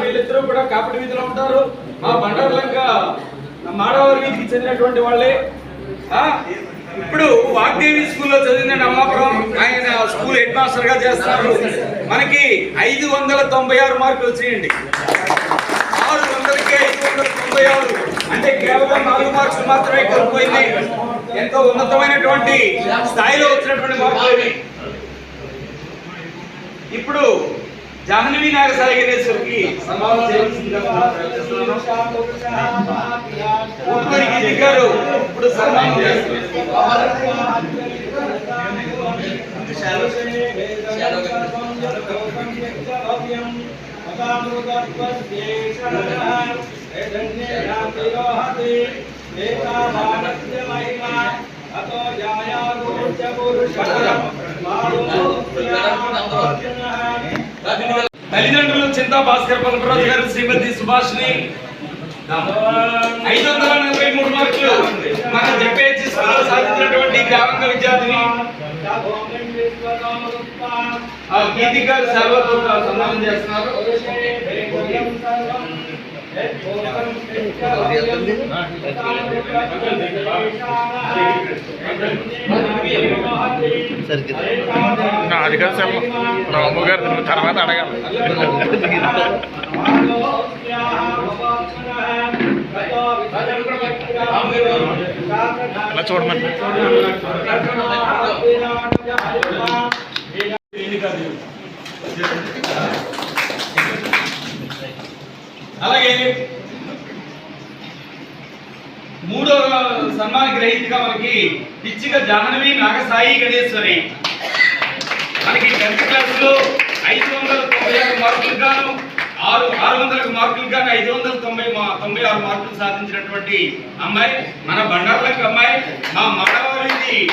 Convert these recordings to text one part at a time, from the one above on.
వీళ్ళిద్దరూ కూడా కాపటి వీధిలో ఉంటారు. మా బండారులంక మాడవారి వీధికి చెందినటువంటి వాళ్ళే. ఇప్పుడు వాగ్దేవి స్కూల్లో చదివిన అమ్మాపురం ఆయన స్కూల్ హెడ్ మాస్టర్గా చేస్తున్నారు మనకి ఐదు వందల తొంభై ఆరు మార్కులు వచ్చేయండి ఆరు వందలకి ఐదు వందల తొంభై ఆరు. అంటే కేవలం నాలుగు మార్కులు మాత్రమే కోల్పోయింది. ఎంతో ఉన్నతమైనటువంటి స్థాయిలో వచ్చినటువంటి మార్కులు. ఇప్పుడు జాహ్నవి నాగసాయి గణేశ్వరికి సన్మానం చేయవలసిందిగా ప్రార్థిస్తున్నాను. ఊపిరి గిరి గారు ఇప్పుడు సన్మానం చేస్తున్నారు తల్లిదండ్రులు చింతా భాస్కర్ పలపరాజు గారు శ్రీమతి సుభాష్ని ఐదు వందల నలభై మూడు మార్కులు మన జెపిహెచ్ స్కూల్లో సాధించినటువంటి గ్రామంగ విద్యార్థిని ఆ గీతి సన్మానం చేస్తున్నారు. అది కాదు సార్ రాము గారు నువ్వు తర్వాత అడగాలి. అలా చూడమని. అలాగే మూడో సన్మాన గ్రహీతగా మనకి పిచ్చిక జాహ్నవి నాగసాయి గణేశ్వరి. మనకి టెన్త్ క్లాస్లో ఐదు వందల తొంభై ఆరు మార్కులు గాను ఆరు ఆరు వందలకు మార్కులు గాను ఐదు వందల తొంభై మా- తొంభై ఆరు మార్కులు సాధించినటువంటి అమ్మాయి మన బండార్లకు అమ్మాయి మా మడవారిది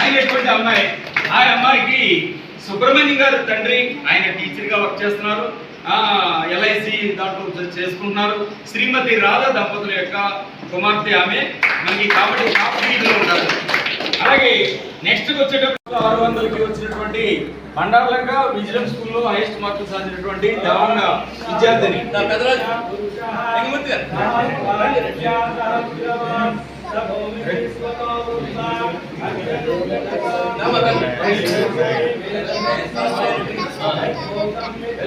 అయినటువంటి అమ్మాయి. ఆ అమ్మాయికి సుబ్రహ్మణ్యం గారు తండ్రి ఆయన టీచర్గా వర్క్ చేస్తున్నారు. ఎల్ఐసి దాంట్లో చేసుకుంటున్నారు. శ్రీమతి రాధా దంపతుల యొక్క కుమార్తె ఆమె. మనకి కాబట్టి టాప్ ఉంటారు. అలాగే నెక్స్ట్ వచ్చేటప్పుడు ఆరు వందలకి వచ్చినటువంటి బండార్లంగా విజిలెన్స్ స్కూల్లో హైయెస్ట్ మార్కులు సాధించినటువంటి దవాంగ విద్యార్థిని. పెద్దరాజు